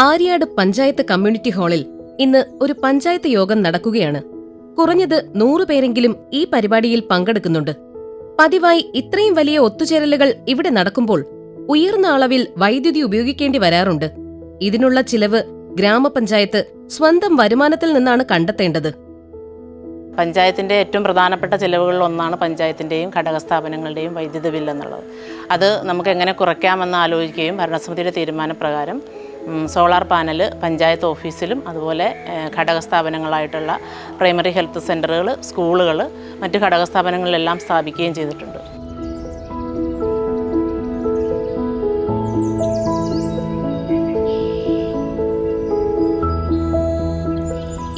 Aryad panchayat community ഹാളിൽ ഇന്ന് ഒരു പഞ്ചായത്ത് യോഗം നടക്കുകയാണ്. കുറഞ്ഞത് നൂറുപേരെങ്കിലും ഈ പരിപാടിയിൽ പങ്കെടുക്കുന്നുണ്ട്. പതിവായി ഇത്രയും വലിയ ഒത്തുചേരലുകൾ ഇവിടെ നടക്കുമ്പോൾ ഉയർന്ന അളവിൽ വൈദ്യുതി ഉപയോഗിക്കേണ്ടി വരാറുണ്ട്. ഇതിനുള്ള ചിലവ് ഗ്രാമപഞ്ചായത്ത് സ്വന്തം വരുമാനത്തിൽ നിന്നാണ് കണ്ടെത്തേണ്ടത്. പഞ്ചായത്തിന്റെ ഏറ്റവും പ്രധാനപ്പെട്ട ചിലവുകളിൽ ഒന്നാണ് പഞ്ചായത്തിന്റെയും ഘടകസ്ഥാപനങ്ങളുടെയും വൈദ്യുതി ബില്ല് എന്നുള്ളത് അത് നമുക്ക് എങ്ങനെ കുറയ്ക്കാമെന്ന് ആലോചിക്കുകയും ഭരണസമിതിയുടെ തീരുമാനപ്രകാരം സോളാർ പാനൽ പഞ്ചായത്ത് ഓഫീസിലും അതുപോലെ ഘടക ഘടകസ്ഥാപനങ്ങളായിട്ടുള്ള പ്രൈമറി ഹെൽത്ത് സെന്ററുകൾ സ്കൂളുകൾ മറ്റ് ഘടകസ്ഥാപനങ്ങളിലെല്ലാം സ്ഥാപിക്കുകയും ചെയ്തിട്ടുണ്ട്.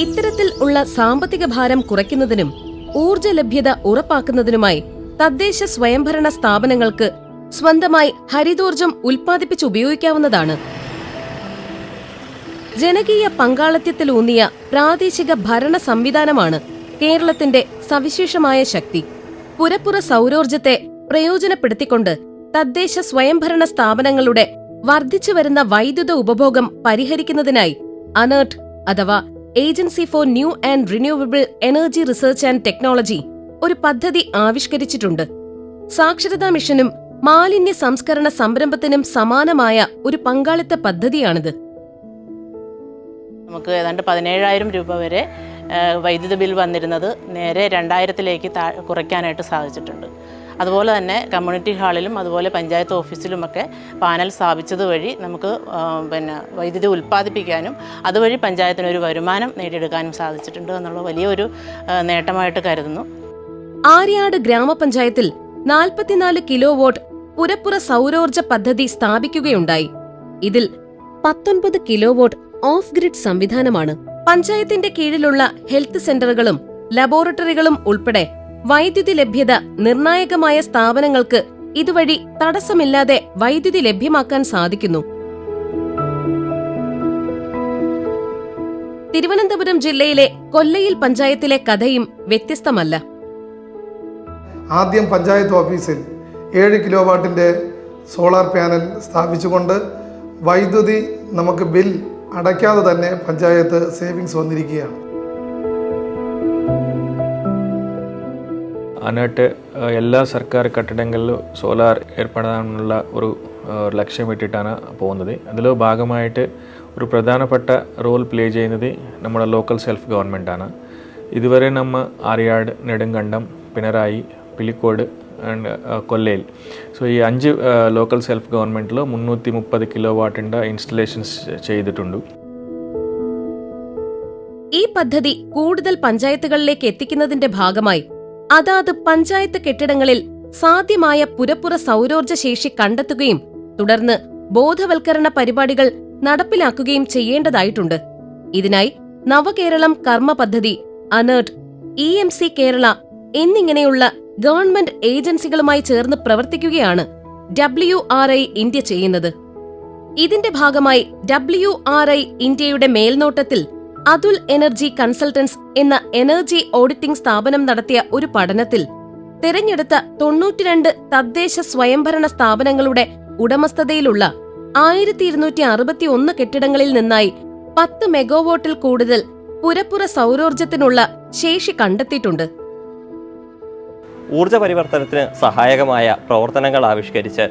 ഇത്തരത്തിൽ ഉള്ള സാമ്പത്തിക ഭാരം കുറയ്ക്കുന്നതിനും ഊർജ ലഭ്യത ഉറപ്പാക്കുന്നതിനുമായി തദ്ദേശ സ്വയംഭരണ സ്ഥാപനങ്ങൾക്ക് സ്വന്തമായി ഹരിതോർജം ഉൽപ്പാദിപ്പിച്ച് ഉപയോഗിക്കാവുന്നതാണ് ജനകീയ പങ്കാളിത്തത്തിലൂന്നിയ പ്രാദേശിക ഭരണ സംവിധാനമാണ് കേരളത്തിന്റെ സവിശേഷമായ ശക്തി. പുരപ്പുറ സൗരോർജത്തെ പ്രയോജനപ്പെടുത്തിക്കൊണ്ട് തദ്ദേശ സ്വയംഭരണ സ്ഥാപനങ്ങളുടെ വർദ്ധിച്ചു വരുന്ന വൈദ്യുത ഉപഭോഗം പരിഹരിക്കുന്നതിനായി അനേർട്ട് അഥവാ agency for new and renewable energy research and technology ഒരു പദ്ധതി ആവിഷ്കരിച്ചിട്ടുണ്ട്. സാക്ഷരതാ മിഷനും മാലിന്യ സംസ്കരണ സംരംഭത്തിനും സമാനമായ ഒരു പങ്കാളിത്ത പദ്ധതിയാണിത്. നമുക്ക് ഏതാണ്ട് പതിനേഴായിരം രൂപ വരെ വൈദ്യുതി ബിൽ വന്നിരുന്നത് നേരെ രണ്ടായിരത്തിലേക്ക് താ കുറയ്ക്കാനായിട്ട് സാധിച്ചിട്ടുണ്ട്. അതുപോലെ തന്നെ കമ്മ്യൂണിറ്റി ഹാളിലും അതുപോലെ പഞ്ചായത്ത് ഓഫീസിലുമൊക്കെ പാനൽ സ്ഥാപിച്ചത് വഴി നമുക്ക് പിന്നെ വൈദ്യുതി ഉൽപ്പാദിപ്പിക്കാനും അതുവഴി പഞ്ചായത്തിന് ഒരു വരുമാനം നേടിയെടുക്കാനും സാധിച്ചിട്ടുണ്ട് എന്നുള്ള വലിയൊരു നേട്ടമായിട്ട് കരുതുന്നു. ആര്യാട് ഗ്രാമപഞ്ചായത്തിൽ നാൽപ്പത്തിനാല് കിലോ വോട്ട് പുരപ്പുറ സൗരോർജ പദ്ധതി സ്ഥാപിക്കുകയുണ്ടായി. ഇതിൽ പത്തൊൻപത് കിലോ വോട്ട് ഓഫ് ഗ്രിഡ് സംവിധാനമാണ്. പഞ്ചായത്തിന്റെ കീഴിലുള്ള ഹെൽത്ത് സെന്ററുകളും ലബോറട്ടറികളും ഉൾപ്പെടെ വൈദ്യുതി ലഭ്യത നിർണായകമായ സ്ഥാപനങ്ങൾക്ക് ഇതുവഴി തടസ്സമില്ലാതെ വൈദ്യുതി ലഭ്യമാക്കാൻ സാധിക്കുന്നു. തിരുവനന്തപുരം ജില്ലയിലെ കൊല്ലയിൽ പഞ്ചായത്തിലെ കഥയും വ്യത്യസ്തമല്ല. ആദ്യം പഞ്ചായത്ത് ഓഫീസിൽ ഏഴ് കിലോ വാട്ടിന്റെ സോളാർ പാനൽ സ്ഥാപിച്ചുകൊണ്ട് വൈദ്യുതി നമുക്ക് ബിൽ അടയ്ക്കാതെ തന്നെ പഞ്ചായത്ത് സേവിങ്സ് വന്നിരിക്കുകയാണ്. അതിനായിട്ട് എല്ലാ സർക്കാർ കെട്ടിടങ്ങളിലും സോലാർ ഏർപ്പെടാനുള്ള ഒരു ലക്ഷ്യം ലക്ഷ്യമിട്ടിട്ടാണ് പോകുന്നത്. അതിൽ ഭാഗമായിട്ട് ഒരു പ്രധാനപ്പെട്ട റോൾ പ്ലേ ചെയ്യുന്നത് നമ്മുടെ ലോക്കൽ സെൽഫ് ഗവൺമെന്റാണ് ഇതുവരെ നമ്മൾ ആര്യാട് നെടുങ്കണ്ടം പിണറായി പിലിക്കോട് ആൻഡ് കൊല്ലയിൽ. സോ ഈ അഞ്ച് ലോക്കൽ സെൽഫ് ഗവൺമെന്റിൽ മുന്നൂറ്റി മുപ്പത് കിലോ വാട്ടിന്റെ ഇൻസ്റ്റലേഷൻസ് ചെയ്തിട്ടുണ്ട്. ഈ പദ്ധതി കൂടുതൽ പഞ്ചായത്തുകളിലേക്ക് എത്തിക്കുന്നതിന്റെ ഭാഗമായി അതാത് പഞ്ചായത്ത് കെട്ടിടങ്ങളിൽ സാധ്യമായ പുരപ്പുറ സൗരോർജ ശേഷി കണ്ടെത്തുകയും തുടർന്ന് ബോധവൽക്കരണ പരിപാടികൾ നടപ്പിലാക്കുകയും ചെയ്യേണ്ടതായിട്ടുണ്ട്. ഇതിനായി നവകേരളം കർമ്മ പദ്ധതി ANERT E M C Kerala എന്നിങ്ങനെയുള്ള ഗവൺമെന്റ് ഏജൻസികളുമായി ചേർന്ന് പ്രവർത്തിക്കുകയാണ് ഡബ്ല്യു ആർ ഐ ഇന്ത്യ ചെയ്യുന്നത്. ഇതിന്റെ ഭാഗമായി ഡബ്ല്യു ആർ ഐ ഇന്ത്യയുടെ മേൽനോട്ടത്തിൽ അതുൽ എനർജി കൺസൾട്ടൻസ് എന്ന എനർജി ഓഡിറ്റിംഗ് സ്ഥാപനം നടത്തിയ ഒരു പഠനത്തിൽ തെരഞ്ഞെടുത്ത തൊണ്ണൂറ്റിരണ്ട് തദ്ദേശ സ്വയംഭരണ സ്ഥാപനങ്ങളുടെ ഉടമസ്ഥതയിലുള്ള ആയിരത്തി ഇരുന്നൂറ്റി അറുപത്തി ഒന്ന് കെട്ടിടങ്ങളിൽ നിന്നായി പത്ത് മെഗാവോട്ടിൽ കൂടുതൽ പുരപ്പുറ സൗരോർജത്തിനുള്ള ശേഷി കണ്ടെത്തിയിട്ടുണ്ട്. ഊർജ പരിവർത്തനത്തിന് സഹായകമായ പ്രവർത്തനങ്ങൾ ആവിഷ്കരിച്ച്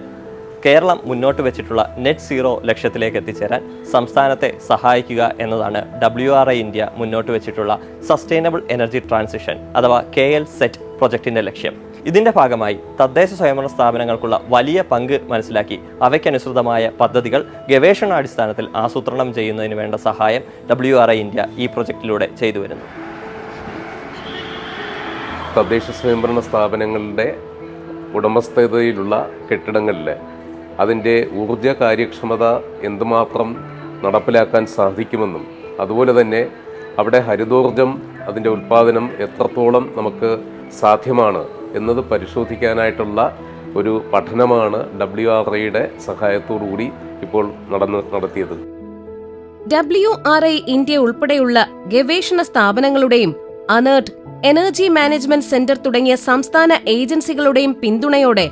കേരളം മുന്നോട്ട് വെച്ചിട്ടുള്ള നെറ്റ് സീറോ ലക്ഷ്യത്തിലേക്ക് എത്തിച്ചേരാൻ സംസ്ഥാനത്തെ സഹായിക്കുക എന്നതാണ് ഡബ്ല്യു ആർ ഐ ഇന്ത്യ മുന്നോട്ട് വെച്ചിട്ടുള്ള സസ്റ്റൈനബിൾ എനർജി ട്രാൻസിഷൻ അഥവാ കെ എൽ സെറ്റ് പ്രൊജക്ടിന്റെ ലക്ഷ്യം. ഇതിന്റെ ഭാഗമായി തദ്ദേശ സ്വയംഭരണ സ്ഥാപനങ്ങൾക്കുള്ള വലിയ പങ്ക് മനസ്സിലാക്കി അവയ്ക്കനുസൃതമായ പദ്ധതികൾ ഗവേഷണാടിസ്ഥാനത്തിൽ ആസൂത്രണം ചെയ്യുന്നതിന് വേണ്ട സഹായം ഡബ്ല്യു ഇന്ത്യ ഈ പ്രൊജക്ടിലൂടെ ചെയ്തു വരുന്നു. തദ്ദേശ സ്വയംഭരണ സ്ഥാപനങ്ങളുടെ ഉടമസ്ഥതയിലുള്ള കെട്ടിടങ്ങളിൽ അതിന്റെ ഊർജ കാര്യക്ഷമത എന്തുമാത്രം നടപ്പിലാക്കാൻ സാധിക്കുമെന്നും അതുപോലെ തന്നെ അവിടെ ഹരിതോർജം അതിന്റെ ഉൽപ്പാദനം എത്രത്തോളം നമുക്ക് സാധ്യമാണ് എന്നത് പരിശോധിക്കാനായിട്ടുള്ള ഒരു പഠനമാണ് ഡബ്ല്യു ആർ ഐയുടെ സഹായത്തോടുകൂടി ഇപ്പോൾ നടന്ന് നടത്തിയത്. ഡബ്ല്യു ആർ ഐ ഇന്ത്യ ഉൾപ്പെടെയുള്ള ഗവേഷണ സ്ഥാപനങ്ങളുടെയും അനേർട്ട് എനർജി മാനേജ്മെന്റ് സെന്റർ തുടങ്ങിയ സംസ്ഥാന ഏജൻസികളുടെയും പിന്തുണയോടെ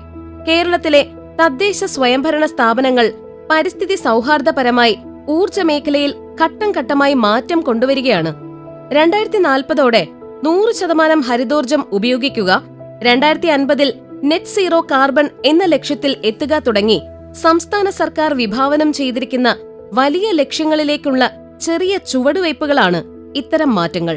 കേരളത്തിലെ തദ്ദേശ സ്വയംഭരണ സ്ഥാപനങ്ങൾ പരിസ്ഥിതി സൗഹാർദ്ദപരമായി ഊർജ മേഖലയിൽ ഘട്ടം ഘട്ടമായി മാറ്റം കൊണ്ടുവരികയാണ്. രണ്ടായിരത്തി നാൽപ്പതോടെ നൂറ് ശതമാനം ഹരിതോർജം ഉപയോഗിക്കുക രണ്ടായിരത്തി അൻപതിൽ നെറ്റ് സീറോ കാർബൺ എന്ന ലക്ഷ്യത്തിൽ എത്തുക തുടങ്ങി സംസ്ഥാന സർക്കാർ വിഭാവനം ചെയ്തിരിക്കുന്ന വലിയ ലക്ഷ്യങ്ങളിലേക്കുള്ള ചെറിയ ചുവടുവയ്പ്പുകളാണ് ഇത്തരം മാറ്റങ്ങൾ.